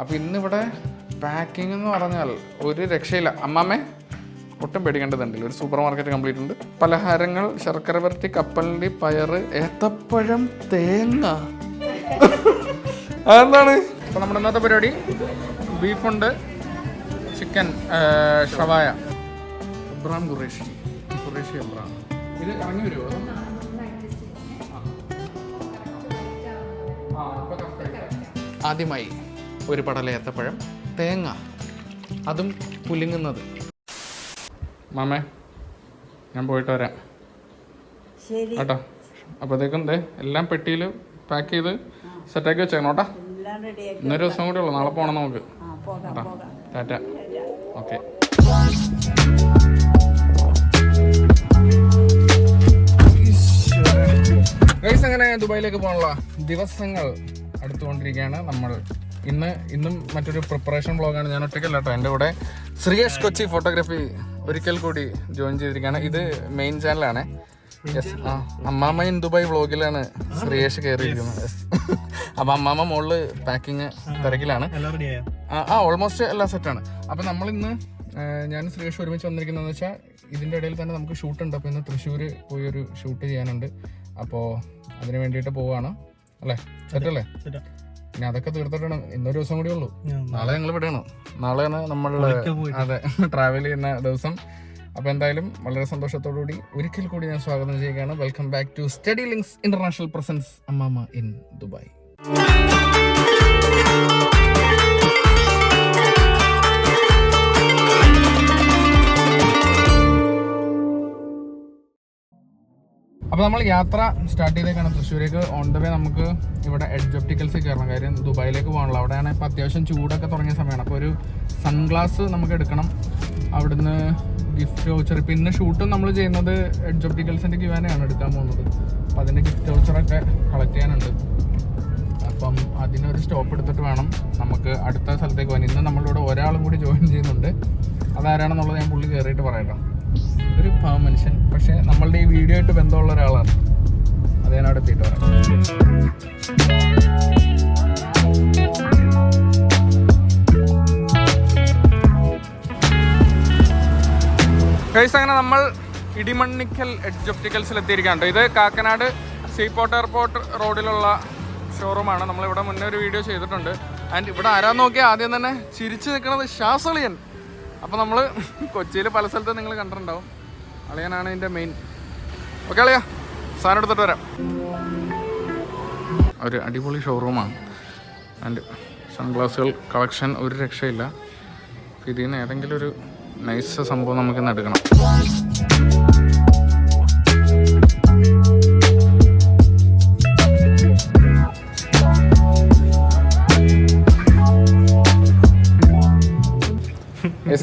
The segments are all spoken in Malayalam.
അപ്പോൾ ഇന്നിവിടെ പാക്കിംഗ് എന്ന് പറഞ്ഞാൽ ഒരു രക്ഷയില്ല. അമ്മാമ്മേ ഒട്ടും പേടിക്കേണ്ടതുണ്ടല്ലോ. ഒരു സൂപ്പർ മാർക്കറ്റ് കംപ്ലീറ്റ് ഉണ്ട്. പലഹാരങ്ങൾ ശർക്കര വരട്ടി കപ്പലണ്ടി പയറ് ഏത്തപ്പഴം തേങ്ങ. അതെന്താണ്? അപ്പോൾ നമ്മുടെ ഇന്നത്തെ പരിപാടി ബീഫുണ്ട് ചിക്കൻ ഷവായ. ഇബ്രാം ഖുറേഷി. ഖുറേഷി ഇബ്രാം ഇത് ഇറങ്ങി വരുമോ. ആദ്യമായി. ഒരു പടല ഏത്തപ്പഴം തേങ്ങ അതും പുലുങ്ങുന്നത്. മാമേ ഞാൻ പോയിട്ട് വരാം. ശരി. കേട്ടോ. അപ്പോഴത്തേക്കും ദേ എല്ലാം പെട്ടിയിൽ പാക്ക് ചെയ്ത് സെറ്റാക്കി വെച്ചേക്കണം കേട്ടോ. എല്ലാം റെഡിയാക്കി ഇന്നൊരു ദിവസം കൂടി ഉള്ളു. നാളെ പോകണം നമുക്ക്. ടാറ്റ. ഓക്കെ. അങ്ങനെ ദുബായിലേക്ക് പോകാനുള്ള ദിവസങ്ങൾ അടുത്തുകൊണ്ടിരിക്കുകയാണ് നമ്മൾ. ഇന്ന് ഇന്നും മറ്റൊരു പ്രിപ്പറേഷൻ ബ്ലോഗാണ് ഞാൻ ഒറ്റയ്ക്കല്ല കേട്ടോ എന്റെ കൂടെ ശ്രീയേഷ് കൊച്ചി ഫോട്ടോഗ്രാഫി ഒരിക്കൽ കൂടി ജോയിൻ ചെയ്തിരിക്കുകയാണ്. ഇത് മെയിൻ ചാനലാണ് യെസ് ആ അമ്മാമ്മ ഇൻ ദുബായ് വ്ളോഗിലാണ് ശ്രീയേഷ് കയറിയിരിക്കുന്നത് യെസ് അപ്പൊ അമ്മാമ്മ മുകളിൽ പാക്കിങ് തിരക്കിലാണ്. ആ ആ ഓൾമോസ്റ്റ് എല്ലാം സെറ്റാണ് അപ്പോൾ നമ്മളിന്ന് ഞാൻ ശ്രീയേഷ് ഒരുമിച്ച് വന്നിരിക്കുന്നതെന്ന് വെച്ചാൽ ഇതിന്റെ ഇടയിൽ തന്നെ നമുക്ക് ഷൂട്ട് ഉണ്ട്. അപ്പോൾ ഇന്ന് തൃശ്ശൂർ പോയി ഒരു ഷൂട്ട് ചെയ്യാനുണ്ട്. അപ്പോൾ അതിന് വേണ്ടിയിട്ട് പോവാണ്. അല്ലേ? സെറ്റല്ലേ പിന്നെ അതൊക്കെ തീർത്തിട്ടാണ് ഇന്നൊരു ദിവസം കൂടി ഉള്ളൂ. നാളെ ഞങ്ങൾ വിടണം. നാളെയാണ് നമ്മൾ അതെ ട്രാവൽ ചെയ്യുന്ന ദിവസം. അപ്പോൾ എന്തായാലും വളരെ സന്തോഷത്തോടു കൂടി ഒരിക്കൽ കൂടി ഞാൻ സ്വാഗതം ചെയ്യുകയാണ്. Welcome back to study links international presence അമ്മാമ ഇൻ ദുബായ് അപ്പോൾ നമ്മൾ യാത്ര സ്റ്റാർട്ട് ചെയ്തേക്കാണ്. തൃശ്ശൂരേക്ക് ഓൺ ദ വേ നമുക്ക് ഇവിടെ എഡ്ജ് ഒപ്റ്റിക്കൽസ് കയറണം. കാര്യം ദുബായിലേക്ക് പോകണല്ലോ അവിടെയാണ് ഇപ്പോൾ അത്യാവശ്യം ചൂടൊക്കെ തുടങ്ങിയ സമയമാണ്. അപ്പോൾ ഒരു സൺഗ്ലാസ് നമുക്ക് എടുക്കണം. അവിടുന്ന് ഗിഫ്റ്റ് വൗച്ചർ ഇപ്പം ഇന്ന് ഷൂട്ടും നമ്മൾ ചെയ്യുന്നത് എഡ്ജ് ഒപ്റ്റിക്കൽസിന്റെ ക്യൂവാനാണ് എടുക്കാൻ പോകുന്നത്. അപ്പോൾ അതിന്റെ ഗിഫ്റ്റ് വൗച്ചറൊക്കെ കളക്ട് ചെയ്യാനുണ്ട്. അപ്പം അതിനൊരു സ്റ്റോപ്പ് എടുത്തിട്ട് വേണം നമുക്ക് അടുത്ത സ്ഥലത്തേക്ക് പോകാൻ. ഇന്ന് നമ്മളിവിടെ ഒരാളും കൂടി ജോയിൻ ചെയ്യുന്നുണ്ട്. അതാരാണെന്നുള്ളത് ഞാൻ പുള്ളി കയറിയിട്ട് പറയട്ടോ. ഒരു പാവ മനുഷ്യൻ. പക്ഷെ നമ്മളുടെ ഈ വീഡിയോ ആയിട്ട് ബന്ധമുള്ള ഒരാളാണ്. അത് ഞാൻ അവിടെ എത്തിയിട്ട് അങ്ങനെ നമ്മൾ ഇടിമണ്ണിക്കൽ എഡ്ജ് ഒപ്റ്റിക്കൽസിൽ എത്തിയിരിക്കുകയാണ്. ഇത് കാക്കനാട് സീപോർട്ട് എയർപോർട്ട് റോഡിലുള്ള ഷോറൂമാണ് നമ്മളിവിടെ മുന്നേ ഒരു വീഡിയോ ചെയ്തിട്ടുണ്ട്. ആൻഡ് ഇവിടെ ആരാന്ന് നോക്കിയാൽ ആദ്യം തന്നെ ചിരിച്ചു നിൽക്കുന്നത് ശാസളിയൻ അപ്പോൾ നമ്മൾ കൊച്ചിയിൽ പല സ്ഥലത്തും നിങ്ങൾ കണ്ടിട്ടുണ്ടാവും. അളിയനാണ് ഇതിന്റെ മെയിൻ ഓക്കെ അളിയ. സാധനം എടുത്തിട്ട് വരാം. ഒരു അടിപൊളി ഷോറൂമാണ് ആൻഡ് സൺഗ്ലാസുകൾ കളക്ഷൻ ഒരു രക്ഷയില്ല. ഇതിൽ നിന്ന് ഏതെങ്കിലും ഒരു നൈസ് സംഭവം നമുക്കിന്ന് എടുക്കണം.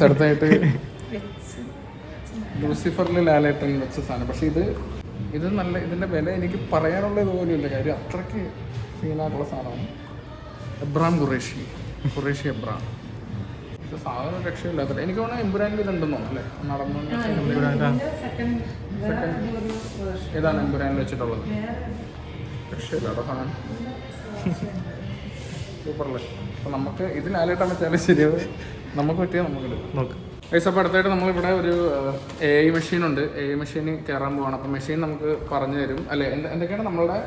അടുത്തായിട്ട് ലൂസിഫറിൽ ലാലേട്ടൻ വെച്ച സാധനം. പക്ഷെ ഇത് ഇത് നല്ല ഇതിന്റെ വില എനിക്ക് പറയാനുള്ള ഇതുപോലെയില്ല കാര്യം അത്രയ്ക്ക് സീനായിട്ടുള്ള സാധനമാണ്. എബ്രാം ഖുറേഷി. ഖുറേഷി എബ്രാം. ഇത് സാധനം രക്ഷയില്ലാത്ത എനിക്ക് തോന്നുന്നു എമ്പുരാനിൽ ഇതുണ്ടെന്നോ അല്ലേ? നടന്നു സെക്കൻഡ് ഏതാണ് എമ്പുരാനിൽ വെച്ചിട്ടുള്ളത്? രക്ഷയില്ലാത്ത സാധനം. സൂപ്പറല്ലേ അപ്പം നമുക്ക് ഇത് ലാലേട്ടൻ വെച്ചാലും ശരിയാവും. നമുക്ക് പറ്റിയാൽ നമുക്ക് എടുക്കാം. ഗൈസ് അപ്പോൾ അടുത്തായിട്ട് നമ്മളിവിടെ ഒരു എ ഐ മെഷീൻ ഉണ്ട്. എ ഐ മെഷീൻ കയറാൻ പോവാണ്. അപ്പോൾ മെഷീൻ നമുക്ക് പറഞ്ഞു തരും. അല്ലേ? എന്ത് എന്തൊക്കെയാണ് നമ്മളുടെ?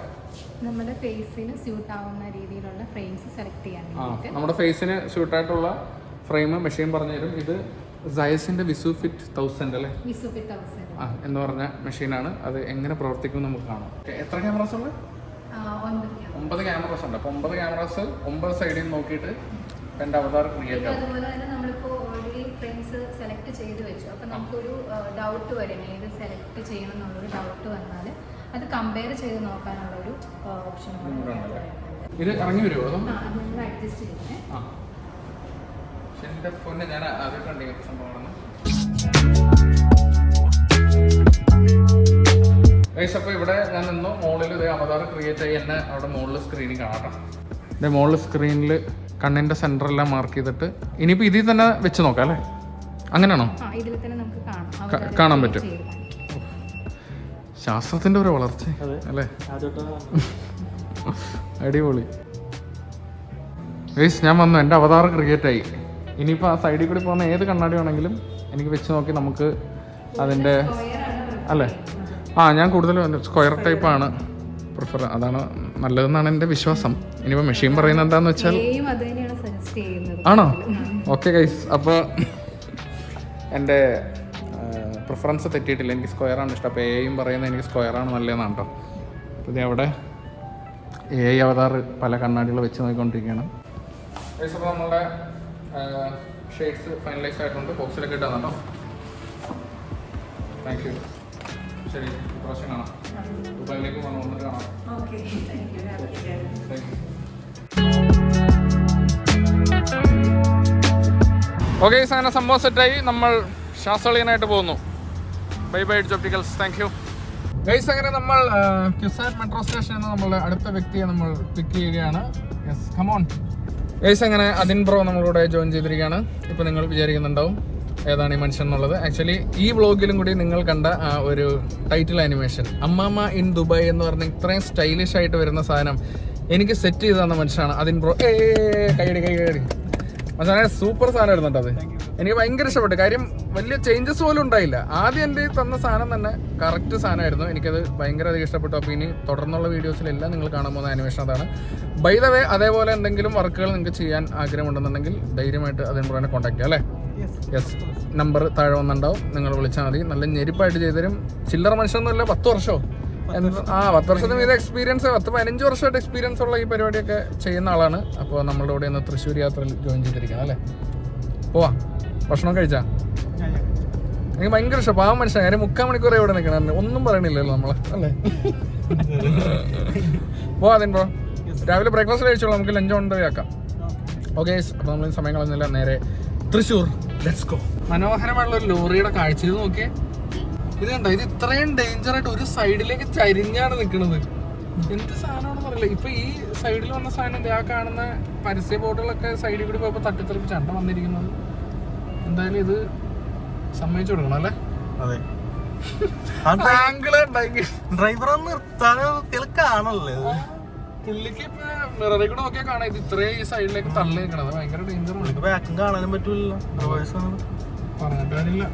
നമ്മുടെ ഫേസിന് സ്യൂട്ട് ആവുന്ന രീതിയിലുള്ള ഫ്രെയിംസ് സെലക്ട് ചെയ്യാൻ നമ്മുടെ ഫേസിന് സ്യൂട്ടായിട്ടുള്ള ഫ്രെയിം മെഷീൻ പറഞ്ഞു തരും. ഇത് സയസിന്റെ വിസു ഫിറ്റ് തൗസൻഡ് അല്ലേ ആ എന്ന് പറഞ്ഞ മെഷീനാണ് അത് എങ്ങനെ പ്രവർത്തിക്കും നമുക്ക് കാണാം. എത്ര ക്യാമറാസ് ഉണ്ട്? ഒമ്പത് ക്യാമറാസ് ഉണ്ട്. അപ്പോൾ ഒമ്പത് ക്യാമറാസ് ഒമ്പത് സൈഡിൽ നിന്ന് നോക്കിയിട്ട് എന്റെ അവതാർ ക്രിയേറ്റ് ആവും അതുപോലെ തന്നെ നമ്മളിപ്പോൾ ഓൾറെഡി ഫ്രെയിംസ് സെലക്ട് ചെയ്ത് വെച്ചു അപ്പം നമുക്കൊരു ഡൗട്ട് വരും ഏത് സെലക്ട് ചെയ്യണം എന്നുള്ളൊരു ഡൗട്ട് വന്നാൽ അത് കമ്പയർ ചെയ്ത് നോക്കാനുള്ള ഒരു ഓപ്ഷൻ? ഇത് ഇറങ്ങി വരുമോ നമ്മൾ അഡ്ജസ്റ്റ് ചെയ്യുന്നത് എന്റെ പൊന്നെ ഞാൻ ആദ്യമായിട്ടുണ്ട് ഇങ്ങനത്തെ ഗൈസ് അപ്പോൾ ഇവിടെ ഞാൻ നിന്നു. മുകളിൽ ഇതേ അവതാർ ക്രിയേറ്റ് ആയി. എന്നെ അവിടെ മുകളിൽ സ്ക്രീനിൽ കാണാം ഇതേ മുകളിൽ സ്ക്രീനിൽ കണ്ണിന്റെ സെന്ററെല്ലാം മാർക്ക് ചെയ്തിട്ട് ഇനിയിപ്പോൾ ഇതിൽ തന്നെ വെച്ച് നോക്കാം അല്ലേ? അങ്ങനെയാണോ? ആ ഇതിൽ തന്നെ നമുക്ക് കാണാം. കാണാൻ പറ്റും. ശാസ്ത്രത്തിന്റെ. ഒരു വളർച്ച അല്ലേ? അടിപൊളി. വേസ് ഞാൻ വന്നു. എന്റെ അവതാർ ക്രിയേറ്റ് ആയി ഇനിയിപ്പോൾ ആ സൈഡിൽ കൂടി പോകുന്ന ഏത് കണ്ണാടി വേണമെങ്കിലും എനിക്ക് വെച്ച് നോക്കി നമുക്ക് അതിന്റെ അല്ലേ? ആ ഞാൻ കൂടുതലും സ്ക്വയർ ടൈപ്പാണ് പ്രിഫർ അതാണ് നല്ലതെന്നാണ് എന്റെ വിശ്വാസം. ഇനിയിപ്പോൾ മെഷീൻ പറയുന്നത് എന്താണെന്ന് വെച്ചാൽ ആണോ? ഓക്കെ ഗൈസ് അപ്പോൾ എന്റെ പ്രിഫറൻസ് തെറ്റിയിട്ടില്ല. എനിക്ക് സ്ക്വയറാണ് ഇഷ്ടം. അപ്പോൾ എയും പറയുന്നത് എനിക്ക് സ്ക്വയറാണ് നല്ലതെന്നാണ് കേട്ടോ അപ്പോൾ ഇത് അവിടെ എ അവതാർ പല കണ്ണാടികൾ വെച്ച് നോക്കിക്കൊണ്ടിരിക്കുകയാണ്. അപ്പോൾ നമ്മളുടെ ഷെയ്ഡ്സ് ഫൈനലൈസ് ആയിട്ടുണ്ട്. ബോക്സിലൊക്കെ ഇട്ടാണ് കേട്ടോ താങ്ക് യു ശരി പ്രാവശ്യം കാണാം. ദുബായിലേക്ക് വന്ന് വന്നിട്ട് കാണാം. താങ്ക് യു ഓക്കെ സാധനം സംഭവം സെറ്റായി നമ്മൾ ശാസ്ത്രീയനായിട്ട് പോകുന്നു. Bye bye opticals thank you guys അങ്ങനെ നമ്മൾ ക്യുസാൻ മെട്രോ സ്റ്റേഷൻ നിന്ന് നമ്മളുടെ അടുത്ത വ്യക്തിയെ നമ്മൾ പിക്ക് ചെയ്യുകയാണ്. യെസ് കമോൺ ഗൈസ് അങ്ങനെ അതിൻ ബ്രോ നമ്മളിവിടെ ജോയിൻ ചെയ്തിരിക്കുകയാണ്. ഇപ്പോൾ നിങ്ങൾ വിചാരിക്കുന്നുണ്ടാവും ഏതാണ് ഈ മനുഷ്യൻ എന്നുള്ളത്. ആക്ച്വലി ഈ വ്ളോഗിലും കൂടി നിങ്ങൾ കണ്ട ആ ഒരു title animation Ammama in Dubai എന്ന് പറഞ്ഞ ഇത്രയും സ്റ്റൈലിഷ് ആയിട്ട് വരുന്ന സാധനം എനിക്ക് സെറ്റ് ചെയ്ത് തന്ന മനുഷ്യനാണ് അതിൻ ബ്രോ ഏ കൈയടി കൈയടി. മച്ചാനെ സൂപ്പർ സാധനമായിരുന്നു കേട്ടോ അത്. എനിക്ക് ഭയങ്കര ഇഷ്ടപ്പെട്ടു. കാര്യം വലിയ ചേഞ്ചസ് പോലും ഉണ്ടായില്ല. ആദ്യം എന്റെ തന്ന സാധനം തന്നെ കറക്റ്റ് സാധനമായിരുന്നു. എനിക്കത് ഭയങ്കര അധികം ഇഷ്ടപ്പെട്ടു. അപ്പോൾ ഇനി തുടർന്നുള്ള വീഡിയോസിലെല്ലാം നിങ്ങൾ കാണാൻ പോകുന്ന ആനിമേഷൻ അതാണ്. ബൈ ദ വേ അതേപോലെ എന്തെങ്കിലും വർക്കുകൾ നിങ്ങൾക്ക് ചെയ്യാൻ ആഗ്രഹമുണ്ടെന്നുണ്ടെങ്കിൽ ധൈര്യമായിട്ട് അതിന് തന്നെ കോൺടാക്ട് ചെയ്യാം അല്ലേ? യെസ് നമ്പർ താഴെ വന്നിട്ടുണ്ടാവും. നിങ്ങൾ വിളിച്ചാൽ മതി. നല്ല ഞെരിപ്പായിട്ട് ചെയ്തുതരും. ചില്ലറ മനുഷ്യനൊന്നുമില്ല. പത്ത് വർഷമോ? ആ പത്ത് വർഷത്തിന് വീതം എക്സ്പീരിയൻസ് പത്ത് പതിനഞ്ച് വർഷമായിട്ട് എക്സ്പീരിയൻസ് ഉള്ള ഈ പരിപാടിയൊക്കെ ചെയ്യുന്ന ആളാണ്. അപ്പോൾ നമ്മളുടെ കൂടെ ഇന്ന് തൃശ്ശൂർ യാത്രയിൽ ജോയിൻ ചെയ്തിരിക്കുന്നത് അല്ലേ? പോവാ. ഭക്ഷണം കഴിച്ചാ? എനിക്ക് ഭയങ്കര ഇഷ്ടം. പാവം മനുഷ്യൻ കാര്യം മുക്കാൽ മണിക്കൂർ ഇവിടെ നിൽക്കണം. ഒന്നും പറയണില്ലല്ലോ നമ്മൾ അല്ലേ? പോവാ അതിൻ ബ്രോ രാവിലെ ബ്രേക്ക്ഫാസ്റ്റ് കഴിച്ചോളൂ നമുക്ക് ലഞ്ച് കൊണ്ടുപോയാക്കാം ഓക്കെ അപ്പോൾ നമ്മൾ സമയങ്ങളൊന്നുമില്ല കളഞ്ഞില്ല. നേരെ തൃശ്ശൂർ. ലെറ്റ്സ് ഗോ മനോഹരമായിട്ടുള്ള ഒരു ലോറിയുടെ കാഴ്ച. നോക്കിയേ. ഇത് കണ്ടോ ഇത് ഇത്രയും ഡേഞ്ചർ ആയിട്ട് ഒരു സൈഡിലേക്ക് ചരിഞ്ഞാണ് നിൽക്കുന്നത് എന്ത് സാധനമാണെന്ന് അറിയില്ല. ഇപ്പൊ ഈ സൈഡിൽ വന്ന സാധനം ആ കാണുന്ന പരസ്യ ബോട്ടുകളൊക്കെ സൈഡിൽ കൂടി പോയപ്പോ തട്ടിത്തെറിപ്പ് ചണ്ട വന്നിരിക്കുന്നത്. എന്തായാലും ഇത് സമ്മതിച്ചു കൊടുക്കണം അല്ലേ? അതെ. ഡ്രൈവർ കാണല്ലേ പുള്ളിക്ക് ഇപ്പൊ മിററിൽ കൂടെ നോക്കിയാൽ കാണാം. ഇത് ഇത്രയും ഈ സൈഡിലേക്ക് തള്ളി നിൽക്കണത് ഭയങ്കര ഡേഞ്ചർ ആണ്. ബാക്കും കാണാനും പറഞ്ഞിട്ട് കാര്യമില്ല.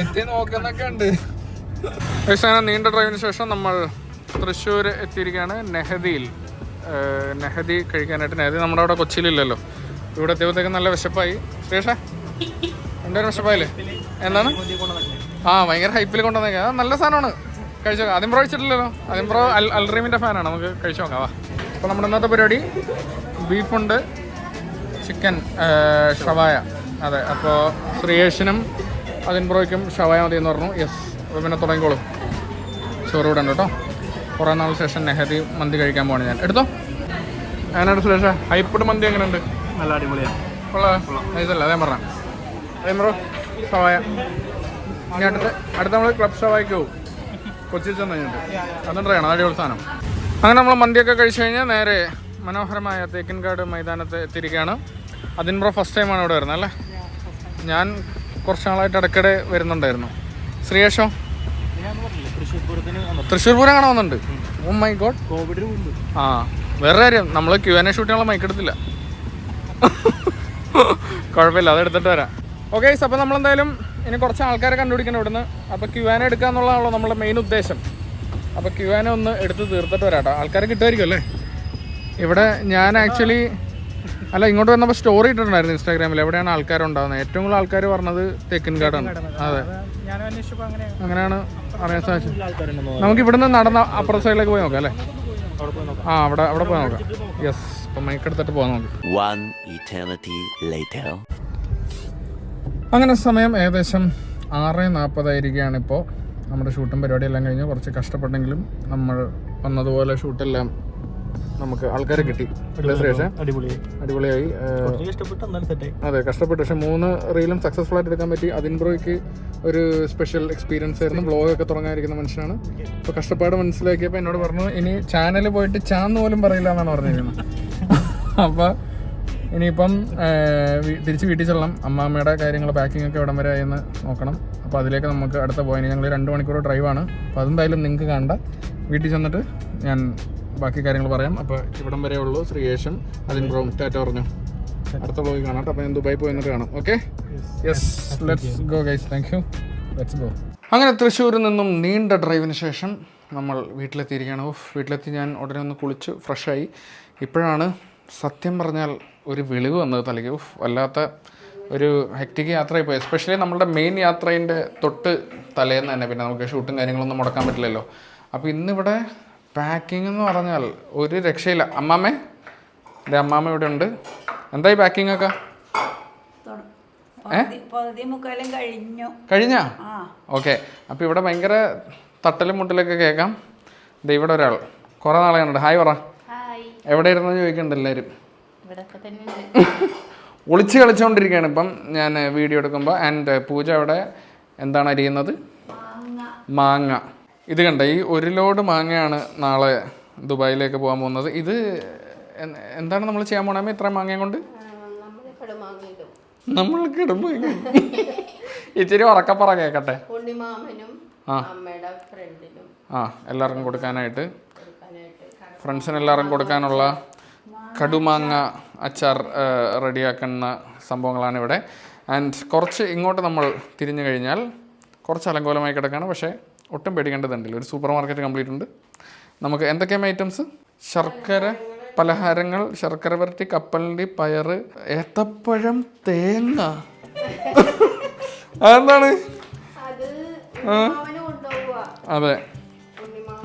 എത്തി നോക്കുന്നൊക്കെ ഉണ്ട് നീണ്ട ഡ്രൈവിന് ശേഷം നമ്മൾ തൃശ്ശൂർ എത്തിയിരിക്കുകയാണ് നെഹദിയിൽ. നെഹദി കഴിക്കാനായിട്ട്. നെഹദി നമ്മുടെ അവിടെ കൊച്ചിയിലില്ലല്ലോ. ഇവിടെ എത്തിയപ്പോഴത്തേക്ക് നല്ല വിശപ്പായി. ശ്രീഷ എന്റെ വിശപ്പായില്ലേ? എന്താണ്? ആ ഭയങ്കര ഹൈപ്പിൽ കൊണ്ടുവന്നേക്കാം അത് നല്ല സാധനമാണ്. കഴിച്ചു? നോക്കാം ആദ്യം പ്രോ കഴിച്ചിട്ടില്ലല്ലോ. ആദ്യം പ്രോ അൽ അൽറീമിന്റെ ഫാനാണ്. നമുക്ക് കഴിച്ചു നോക്കാം വാ. അപ്പോൾ നമ്മുടെ ഇന്നത്തെ പരിപാടി ബീഫുണ്ട് ചിക്കൻ ഷവായ. അതെ അപ്പോൾ ശ്രീയേഷനും അതിൻ ബ്രോയ്ക്കും ഷവായ മതി എന്ന് പറഞ്ഞു. യെസ് അപ്പോൾ പിന്നെ തുടങ്ങിക്കോളും. ചോറ് ഇവിടെ ഉണ്ട് കേട്ടോ. കുറേ നാൾ ശേഷം നെഹദി മന്തി കഴിക്കാൻ പോവാണ് ഞാൻ. എടുത്തോ? അങ്ങനെയാണ് സുരേഷ? ഹൈപ്പഡ് മന്തി എങ്ങനെയുണ്ട്? നല്ല അടിപൊളിയാണ് നൈസല്ല അതേ പറഞ്ഞ. അതേ ബ്രോ ഷവായ. ഇനി അടുത്ത അടുത്ത നമ്മൾ ക്ലബ് ഷവായ്ക്ക്? പോകും കൊച്ചിയിൽ ചെന്ന് കഴിഞ്ഞിട്ട്. അതും ട്രൈ അടിപൊളി സാധനം. അങ്ങനെ നമ്മൾ മന്തിയൊക്കെ കഴിച്ചു കഴിഞ്ഞാൽ നേരെ മനോഹരമായ തേക്കിൻകാട് മൈതാനത്ത് എത്തിയിരിക്കുകയാണ്. അതിൻ ബ്രോ ഫസ്റ്റ് ടൈമാണ് ഇവിടെ വരുന്നത് അല്ലേ? ഞാൻ കുറച്ച് നാളായിട്ട് ഇടയ്ക്കിടെ വരുന്നുണ്ടായിരുന്നു. ശ്രീയേഷോ? തൃശ്ശൂർ പൂരം കാണാൻ വന്നുണ്ട് ഓ മൈ ഗോഡ് കോവിഡ് ആ വേറെ കാര്യം നമ്മൾ ക്യു എൻ എ ഷൂട്ട് ചെയ്യാനുള്ള മൈക്ക് എടുത്തില്ല. കുഴപ്പമില്ല അത് എടുത്തിട്ട് വരാം. ഓക്കെ നമ്മൾ എന്തായാലും ഇനി കുറച്ച് ആൾക്കാരെ കണ്ടുപിടിക്കണം ഇവിടുന്ന്. അപ്പോൾ ക്യു എൻ എടുക്കുക എന്നുള്ളതാണല്ലോ നമ്മുടെ മെയിൻ ഉദ്ദേശം. അപ്പോൾ ക്യു എൻ ഒന്ന് എടുത്ത് തീർത്തിട്ട് വരാം കേട്ടോ. ആൾക്കാരെ കിട്ടുമായിരിക്കും അല്ലേ? ഇവിടെ ഞാൻ ആക്ച്വലി അല്ല ഇങ്ങോട്ട് വന്നപ്പോൾ സ്റ്റോറി ഇട്ടിട്ടുണ്ടായിരുന്നു ഇൻസ്റ്റാഗ്രാമിൽ എവിടെയാണ് ആൾക്കാരുണ്ടാവുന്നത്? ഏറ്റവും കൂടുതൽ ആൾക്കാർ പറഞ്ഞത് തെക്കിൻകാടാണ് അതെ. അങ്ങനെയാണ് അറിയാൻ സാധിച്ചത്. നമുക്ക് ഇവിടുന്ന് നടന്ന അപ്പുറ സൈഡിലേക്ക് പോയി നോക്കാം അല്ലേ? ആ അവിടെ അവിടെ പോയി നോക്കാം. യെസ് അപ്പം മൈക്ക് എടുത്തിട്ട് പോകാൻ നോക്കാം. അങ്ങനെ സമയം ഏകദേശം ആറ് നാൽപ്പതായിരിക്കുകയാണ് ഇപ്പോൾ നമ്മുടെ ഷൂട്ടും പരിപാടിയെല്ലാം കഴിഞ്ഞ്. കുറച്ച് കഷ്ടപ്പെട്ടെങ്കിലും നമ്മൾ വന്നതുപോലെ ഷൂട്ടെല്ലാം നമുക്ക് ആൾക്കാരെ കിട്ടി. അടിപൊളിയായി. അടിപൊളിയായി. അതെ കഷ്ടപ്പെട്ടു. പക്ഷെ മൂന്ന് റീലും സക്സസ്ഫുൾ ആയിട്ട് എടുക്കാൻ പറ്റി. അതിൻ ബ്രോയ്ക്ക് ഒരു സ്പെഷ്യൽ എക്സ്പീരിയൻസ് ആയിരുന്നു. ബ്ലോഗ് ഒക്കെ തുടങ്ങാതിരിക്കുന്ന മനുഷ്യനാണ്. അപ്പോൾ കഷ്ടപ്പാട് മനസ്സിലാക്കിയപ്പോൾ എന്നോട് പറഞ്ഞു ഇനി ചാനൽ പോയിട്ട് ചാന്ന് പോലും പറയില്ല എന്നാണ് പറഞ്ഞിരിക്കുന്നത് അപ്പോൾ ഇനിയിപ്പം തിരിച്ച് വീട്ടിൽ ചെല്ലണം. അമ്മാമ്മയുടെ കാര്യങ്ങൾ പാക്കിംഗ് ഒക്കെ ഇവിടം വരെ എന്ന് നോക്കണം. അപ്പോൾ അതിലേക്ക് നമുക്ക് അടുത്ത പോയിന് ഞങ്ങൾ രണ്ട് മണിക്കൂർ ഡ്രൈവാണ് അപ്പോൾ അതെന്തായാലും നിങ്ങൾക്ക് കണ്ട വീട്ടിൽ ചെന്നിട്ട് ഞാൻ ബാക്കി കാര്യങ്ങൾ പറയാം. അപ്പോൾ ഇവിടം വരെ ഉള്ളൂ. ശ്രീയേഷൻ അതിൻ ബ്രോ ടാറ്റ പറഞ്ഞു. അടുത്ത വ്ളോഗിൽ കാണാം. അപ്പോൾ ഞാൻ ദുബായി പോയി എന്നിട്ട് കാണാം. Okay yes let's go guys thank you let's go അങ്ങനെ തൃശ്ശൂരിൽ നിന്നും നീണ്ട ഡ്രൈവിന് ശേഷം നമ്മൾ വീട്ടിലെത്തിയിരിക്കുകയാണ്. ഓഫ് വീട്ടിലെത്തി ഞാൻ ഉടനെ ഒന്ന് കുളിച്ച് ഫ്രഷായി ഇപ്പോഴാണ് സത്യം പറഞ്ഞാൽ ഒരു വെളിവ് വന്നത് തലയ്ക്ക്. ഓഫ് വല്ലാത്ത ഒരു ഹെക്റ്റിക് യാത്രയായി പോയി. എസ്പെഷ്യലി നമ്മുടെ മെയിൻ യാത്രേന്റെ തൊട്ട് തലേന്ന് തന്നെ. പിന്നെ നമുക്ക് ഷൂട്ടും കാര്യങ്ങളൊന്നും മുടക്കാൻ പറ്റില്ലല്ലോ. അപ്പോൾ ഇന്നിവിടെ പാക്കിംഗ് എന്ന് പറഞ്ഞാൽ ഒരു രക്ഷയില്ല. അമ്മാമ്മേ എന്റെ അമ്മാമ്മ ഇവിടെ ഉണ്ട്. എന്തായി പാക്കിംഗ് ഒക്കെ? കഴിഞ്ഞ കഴിഞ്ഞു. കഴിഞ്ഞാ? ആ. ഓക്കെ. അപ്പോൾ ഇവിടെ ഭയങ്കര തട്ടലും മുട്ടലൊക്കെ കേൾക്കാം. ദേ ഇവിടെ ഒരാൾ. കുറേ നാളെ കണ്ടിട്ട്. ഹായ് പറ. എവിടെ ഇരുന്ന് ചോദിക്കുന്നുണ്ട് എല്ലാവരും ഒളിച്ച് കളിച്ചുകൊണ്ടിരിക്കുകയാണ് ഇപ്പം ഞാൻ വീഡിയോ എടുക്കുമ്പോൾ ആൻഡ് പൂജ അവിടെ എന്താണ് അരിയുന്നത്? മാങ്ങ. ഇത് കണ്ട ഈ ഒരു ലോഡ് മാങ്ങയാണ് നാളെ ദുബായിലേക്ക് പോകാൻ പോകുന്നത്. ഇത് എന്താണ് നമ്മൾ ചെയ്യാൻ പോണേ ഇത്ര മാങ്ങയും കൊണ്ട്? നമ്മൾ കിടമ്പ് ഇച്ചിരി ഉറക്കപ്പറ കേക്കട്ടെ. ആ. എല്ലാവർക്കും കൊടുക്കാനായിട്ട്. ഫ്രണ്ട്സിന് എല്ലാവർക്കും കൊടുക്കാനുള്ള കടുമാങ്ങ അച്ചാർ റെഡിയാക്കുന്ന സംഭവങ്ങളാണ് ഇവിടെ. ആൻഡ് കുറച്ച് ഇങ്ങോട്ട് നമ്മൾ തിരിഞ്ഞു കഴിഞ്ഞാൽ കുറച്ച് അലങ്കോലമായി കിടക്കുകയാണ് പക്ഷേ ഒട്ടും പേടിക്കേണ്ടതുണ്ടല്ലോ. ഒരു സൂപ്പർ മാർക്കറ്റ് കംപ്ലീറ്റ് ഉണ്ട്. നമുക്ക് എന്തൊക്കെയാണ് ഐറ്റംസ്? ശർക്കര പലഹാരങ്ങൾ ശർക്കര വരട്ടി കപ്പലിന്റെ പയറ് ഏത്തപ്പഴം തേങ്ങ. അതെന്താണ്? അത്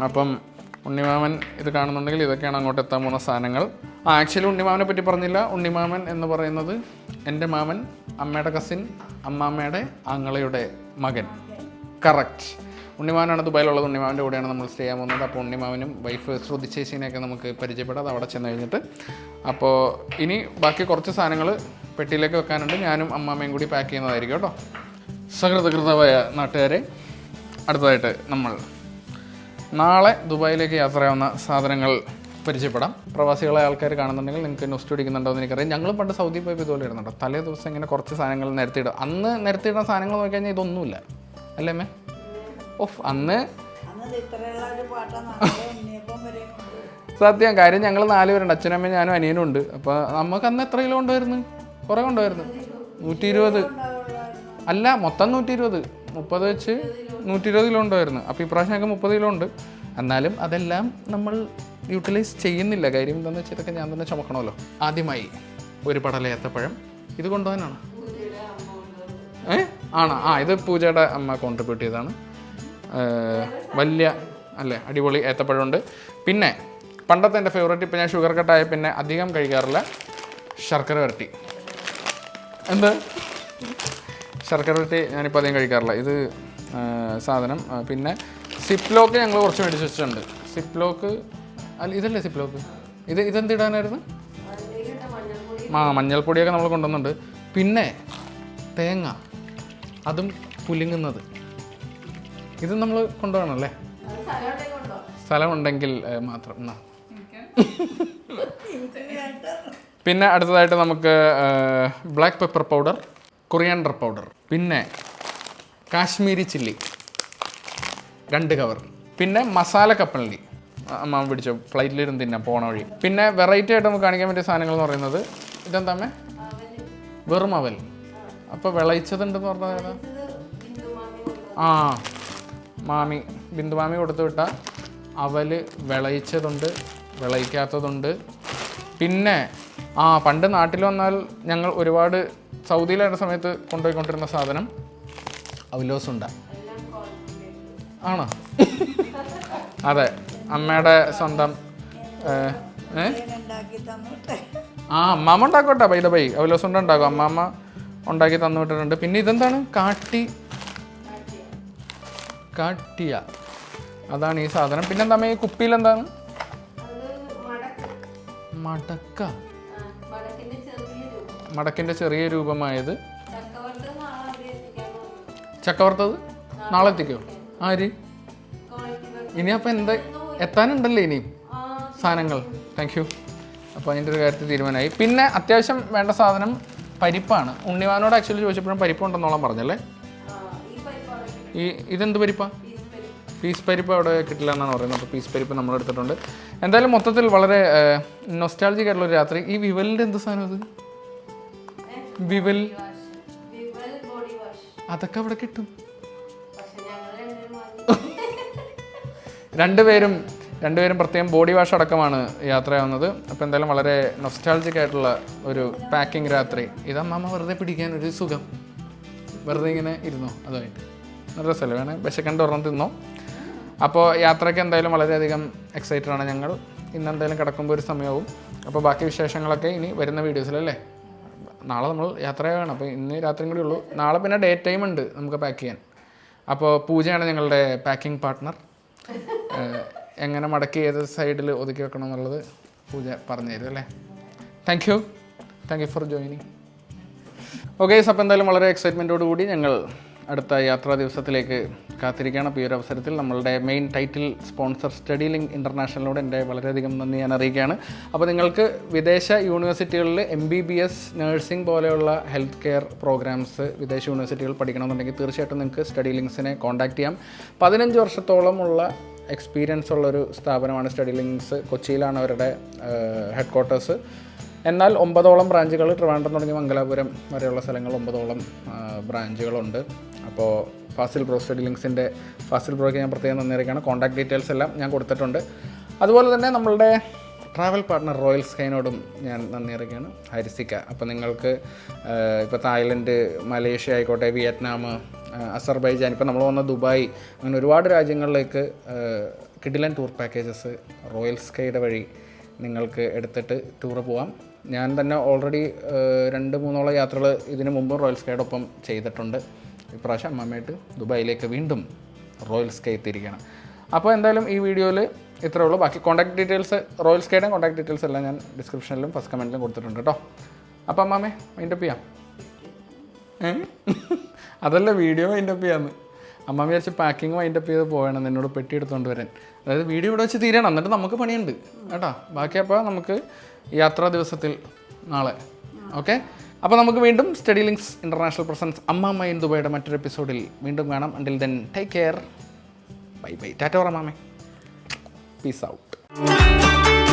അപ്പം ഉണ്ണിമാമൻ ഇത് കാണുന്നുണ്ടെങ്കിൽ ഇതൊക്കെയാണ് അങ്ങോട്ട് എത്താൻ പോകുന്ന സാധനങ്ങൾ. ആ ആക്ച്വലി ഉണ്ണിമാമനെ പറ്റി പറഞ്ഞില്ല. ഉണ്ണിമാമൻ എന്ന് പറയുന്നത് എന്റെ മാമൻ അമ്മയുടെ കസിൻ അമ്മാമ്മയുടെ ആങ്ങളയുടെ മകൻ. കറക്റ്റ് ഉണ്ണിമാനാണ് ദുബായിലുള്ളത് ഉണ്ണിമാവന്റെ കൂടെയാണ് നമ്മൾ സ്റ്റേ ചെയ്യാൻ പോകുന്നത്. അപ്പോൾ ഉണ്ണിമാവനും വൈഫ് ശ്രുതി ചേച്ചീനെയൊക്കെ നമുക്ക് പരിചയപ്പെടാം. അവിടെ ചെന്ന് കഴിഞ്ഞിട്ട്. അപ്പോൾ ഇനി ബാക്കി കുറച്ച് സാധനങ്ങൾ പെട്ടിയിലേക്ക് വെക്കാനുണ്ട്. ഞാനും അമ്മാമ്മയും കൂടി പാക്ക് ചെയ്യുന്നതായിരിക്കും കേട്ടോ. സഹൃതകൃതമായ നാട്ടുകാരെ അടുത്തതായിട്ട് നമ്മൾ നാളെ ദുബായിലേക്ക് യാത്രയാവുന്ന സാധനങ്ങൾ പരിചയപ്പെടാം. പ്രവാസികളെ ആൾക്കാർ കാണുന്നുണ്ടെങ്കിൽ നിങ്ങൾക്ക് നൊസ്റ്റ് ഇടിക്കുന്നുണ്ടോ എന്ന് എനിക്കറിയാം. ഞങ്ങൾ പണ്ട് സൗദി പോയി ഇതുപോലെ ഇടുന്നുണ്ടോ തലേ ദിവസം ഇങ്ങനെ കുറച്ച് സാധനങ്ങൾ നിരത്തിയിടും. അന്ന് നിരത്തിയിടുന്ന സാധനങ്ങൾ നോക്കിക്കഴിഞ്ഞാൽ ഇതൊന്നുമില്ല. അല്ലേ അമ്മേ? ഓഫ് അന്ന്. സത്യം കാര്യം ഞങ്ങൾ നാല് പേരുണ്ട്. അച്ഛനമ്മയും ഞാനും അനിയനും ഉണ്ട്. അപ്പോൾ നമുക്ക് അന്ന് എത്ര കിലോ കൊണ്ടുവരുന്നു? കുറേ കൊണ്ടുവരുന്നു. നൂറ്റി ഇരുപത് അല്ല മൊത്തം നൂറ്റി ഇരുപത് മുപ്പത് വെച്ച് നൂറ്റി ഇരുപത് കിലോ ഉണ്ടായിരുന്നു അപ്പോൾ ഇപ്രാവശ്യം ഞങ്ങൾക്ക് മുപ്പത് കിലോ ഉണ്ട്. എന്നാലും അതെല്ലാം നമ്മൾ യൂട്ടിലൈസ് ചെയ്യുന്നില്ല. കാര്യം എന്താണെന്ന് വെച്ചാൽ ഇതൊക്കെ ഞാൻ തന്നെ ചുമക്കണമല്ലോ. ആദ്യമായി ഒരു പടല ഏത്തപ്പഴം ഇത് കൊണ്ടുപോകാനാണ്? ഏ? ആണോ? ആ ഇത് പൂജയുടെ അമ്മ കോൺട്രിബ്യൂട്ട് ചെയ്തതാണ്. വലിയ അല്ലേ അടിപൊളി ഏത്തപ്പഴമുണ്ട്. പിന്നെ പണ്ടത്തെ എന്റെ ഫേവറേറ്റ് ഇപ്പം ഞാൻ ഷുഗർ കട്ടായ പിന്നെ അധികം കഴിക്കാറില്ല ശർക്കര വരട്ടി. എന്ത്? ശർക്കര വരട്ടി ഞാനിപ്പോൾ അധികം കഴിക്കാറില്ല. ഇത് സാധനം. പിന്നെ സിപ്ലോക്ക് ഞങ്ങൾ കുറച്ച് മേടിച്ച് വെച്ചിട്ടുണ്ട്. സിപ്ലോക്ക് അല്ല ഇതല്ലേ സിപ്ലോക്ക്? ഇത് ഇതെന്തിടാനായിരുന്നു ആ മഞ്ഞൾപ്പൊടിയൊക്കെ നമ്മൾ കൊണ്ടുവന്നുണ്ട് പിന്നെ തേങ്ങ അതും പുലുങ്ങുന്നത്. ഇത് നമ്മൾ കൊണ്ടുപോകണമല്ലേ സ്ഥലമുണ്ടെങ്കിൽ മാത്രം. എന്നാ. പിന്നെ അടുത്തതായിട്ട് നമുക്ക് black pepper powder coriander powder പിന്നെ കാശ്മീരി ചില്ലി. രണ്ട് കവർ പിന്നെ മസാല കപ്പലണ്ടി അമ്മ പിടിച്ചു ഫ്ലൈറ്റിലിരുന്ന് തിന്നാം പോണ വഴി. പിന്നെ വെറൈറ്റി ആയിട്ട് നമുക്ക് കാണിക്കാൻ പറ്റിയ സാധനങ്ങൾ എന്ന് പറയുന്നത് ഇതെന്താമേ വെറും അവൽ. അപ്പോൾ വിളയിച്ചതുണ്ടെന്ന് പറഞ്ഞത് ആ. മാമി ബിന്ദു മാമി കൊടുത്തു വിട്ട അവൽ വിളയിച്ചതുണ്ട് വിളയിക്കാത്തതുണ്ട്. പിന്നെ ആ പണ്ട് നാട്ടിൽ വന്നാൽ ഞങ്ങൾ ഒരുപാട് സൗദിയിലായിരുന്ന സമയത്ത് കൊണ്ടുപോയിക്കൊണ്ടിരുന്ന സാധനം അവലോസുണ്ട. ആണോ? അതെ അമ്മയുടെ സ്വന്തം ആ അമ്മാമ്മ ഉണ്ടാക്കട്ടെ ബൈ ദ ബൈ അവലോസുണ്ട ഉണ്ടാക്കും. അമ്മാമ്മ ഉണ്ടാക്കി തന്നു വിട്ടിട്ടുണ്ട്. പിന്നെ ഇതെന്താണ്? കാട്ടി കാട്ടിയ. അതാണ് ഈ സാധനം. പിന്നെ എന്താ ഈ കുപ്പിയിൽ എന്താണ് മടക്ക. ചെറിയ മടക്കിന്റെ ചെറിയ രൂപമായത്. ചക്കവർത്തത് നാളെ എത്തിക്കോ? ആര്? ഇനി അപ്പം എന്താ? എത്താനുണ്ടല്ലേ ഇനിയും സാധനങ്ങൾ. താങ്ക് യു അപ്പോൾ അതിന്റെ ഒരു കാര്യത്തിൽ തീരുമാനമായി. പിന്നെ അത്യാവശ്യം വേണ്ട സാധനം പരിപ്പാണ്. ഉണ്ണിവാനോട് ആക്ച്വലി ചോദിച്ചപ്പോഴും പരിപ്പ് ഉണ്ടെന്നോളം പറഞ്ഞല്ലേ? ഈ ഇതെന്ത് പരിപ്പാ? പീസ് പരിപ്പ് അവിടെ കിട്ടില്ല എന്നാണ് പറയുന്നത്. അപ്പോൾ പീസ് പരിപ്പ് നമ്മൾ എടുത്തിട്ടുണ്ട്. എന്തായാലും മൊത്തത്തിൽ വളരെ നൊസ്റ്റാളജിക് ആയിട്ടുള്ള ഒരു രാത്രി. ഈ വിവലിന്റെ എന്ത് സാധനം അത്? വിവൽ? അതൊക്കെ അവിടെ കിട്ടും. രണ്ടുപേരും രണ്ടുപേരും പ്രത്യേകം ബോഡി വാഷ് അടക്കമാണ് യാത്രയാവുന്നത്. അപ്പോൾ എന്തായാലും വളരെ നൊസ്റ്റാൾജിക് ആയിട്ടുള്ള ഒരു പാക്കിംഗ് രാത്രി. ഇതാ മാമ വെറുതെ പിടിക്കാൻ ഒരു സുഖം. വെറുതെ ഇങ്ങനെ ഇരുന്നോ? അതുമായിട്ട് നല്ല സ്ഥലം വേണേൽ വിശക്കണ്ട് ഒരെണ്ണം തിന്നോ. അപ്പോൾ യാത്രയ്ക്ക് എന്തായാലും വളരെയധികം എക്സൈറ്റഡ് ആണ് ഞങ്ങൾ. ഇന്ന് എന്തായാലും കിടക്കുമ്പോൾ ഒരു സമയവും. അപ്പോൾ ബാക്കി വിശേഷങ്ങളൊക്കെ ഇനി വരുന്ന വീഡിയോസിലല്ലേ നാളെ നമ്മൾ യാത്ര വേണം അപ്പോൾ ഇന്ന് രാത്രിയും കൂടി ഉള്ളൂ. നാളെ പിന്നെ ഡേ ടൈം ഉണ്ട് നമുക്ക് പാക്ക് ചെയ്യാൻ. അപ്പോൾ പൂജയാണ് ഞങ്ങളുടെ പാക്കിംഗ് പാർട്ട്ണർ എങ്ങനെ മടക്കി ഏത് സൈഡിൽ ഒതുക്കി വെക്കണം എന്നുള്ളത് പൂജ പറഞ്ഞു തരും അല്ലേ? Thank you thank you for joining okay സപ്പം എന്തായാലും വളരെ എക്സൈറ്റ്മെന്റോടു കൂടി ഞങ്ങൾ അടുത്ത യാത്രാ ദിവസത്തിലേക്ക് കാത്തിരിക്കുകയാണ്. അപ്പോൾ ഈ ഒരു അവസരത്തിൽ നമ്മളുടെ main title sponsor study link ഇന്റർനാഷണലിനോട് എന്റെ വളരെയധികം നന്ദി ഞാൻ അറിയിക്കുകയാണ്. അപ്പോൾ നിങ്ങൾക്ക് വിദേശ യൂണിവേഴ്സിറ്റികളിൽ M B B S nursing പോലെയുള്ള ഹെൽത്ത് കെയർ പ്രോഗ്രാംസ് വിദേശ യൂണിവേഴ്സിറ്റികൾ പഠിക്കണമെന്നുണ്ടെങ്കിൽ തീർച്ചയായിട്ടും നിങ്ങൾക്ക് സ്റ്റഡി ലിങ്ക്സിനെ കോൺടാക്ട് ചെയ്യാം. പതിനഞ്ച് വർഷത്തോളമുള്ള എക്സ്പീരിയൻസ് ഉള്ളൊരു സ്ഥാപനമാണ് സ്റ്റഡി ലിങ്ക്സ് കൊച്ചിയിലാണ് അവരുടെ ഹെഡ് ക്വാർട്ടേഴ്സ് എന്നാൽ ഒമ്പതോളം ബ്രാഞ്ചുകൾ ട്രിവാൻഡ്രം തുടങ്ങി മംഗലാപുരം വരെയുള്ള സ്ഥലങ്ങൾ ഒമ്പതോളം ബ്രാഞ്ചുകളുണ്ട്. അപ്പോൾ ഫാസിൽ ബ്രോ സ്റ്റഡി ലിങ്ക്സിന്റെ ഫാസിൽ ബ്രോയ്ക്ക് ഞാൻ പ്രത്യേകം നന്ദി കോൺടാക്ട് ഡീറ്റെയിൽസ് എല്ലാം ഞാൻ കൊടുത്തിട്ടുണ്ട്. അതുപോലെ തന്നെ നമ്മളുടെ ട്രാവൽ പാർട്ണർ റോയൽ സ്കൈനോടും ഞാൻ നന്ദി അറിയിക്കുകയാണ്. ഹരിസിക്ക അപ്പോൾ നിങ്ങൾക്ക് ഇപ്പോൾ തായ്ലൻഡ് മലേഷ്യ ആയിക്കോട്ടെ വിയറ്റ്നാം അസർബൈജാൻ ഇപ്പോൾ നമ്മൾ വന്ന ദുബായ് അങ്ങനെ ഒരുപാട് രാജ്യങ്ങളിലേക്ക് കിഡിലൻ ടൂർ പാക്കേജസ് റോയൽ സ്കൈയുടെ വഴി നിങ്ങൾക്ക് എടുത്തിട്ട് ടൂറ് പോവാം. ഞാൻ തന്നെ ഓൾറെഡി രണ്ട് മൂന്നോളം യാത്രകൾ ഇതിനു മുമ്പ് റോയൽ സ്കൈയോടൊപ്പം ചെയ്തിട്ടുണ്ട്. ഇപ്രാവശ്യം അമ്മമ്മയായിട്ട് ദുബായിലേക്ക് വീണ്ടും റോയൽ സ്കൈ എത്തിയിരിക്കുകയാണ്. അപ്പോൾ എന്തായാലും ഈ വീഡിയോയിൽ ഇത്രേ ഉള്ളൂ. ബാക്കി കോൺടാക്ട് ഡീറ്റെയിൽസ് റോയൽ സ്കൈയുടെ കോൺടാക്ട് ഡീറ്റെയിൽസ് എല്ലാം ഞാൻ ഡിസ്ക്രിപ്ഷനിലും ഫസ്റ്റ് കമന്റിലും കൊടുത്തിട്ടുണ്ട് കേട്ടോ. അപ്പോൾ അമ്മാമേ മൈൻഡപ്പ് ചെയ്യാം? അതല്ല വീഡിയോ മൈൻഡപ്പ് ചെയ്യാന്ന്. അമ്മ വിചാരിച്ച് പാക്കിങ് വൈൻഡപ്പ് ചെയ്ത് പോകണം എന്നോട് പെട്ടി എടുത്തുകൊണ്ട് വരാൻ. അതായത് വീഡിയോ ഇവിടെ വെച്ച് തീരണം എന്നിട്ട് നമുക്ക് പണിയുണ്ട്. കേട്ടോ? ബാക്കി അപ്പോൾ നമുക്ക് യാത്രാ ദിവസത്തിൽ നാളെ. ഓക്കെ? അപ്പോൾ നമുക്ക് വീണ്ടും study links international presence Ammamma in ദുബൈയുടെ മറ്റൊരു എപ്പിസോഡിൽ വീണ്ടും കാണാം. Until then take care bye bye ടാറ്റോറ മാമേ പീസ് ഔട്ട്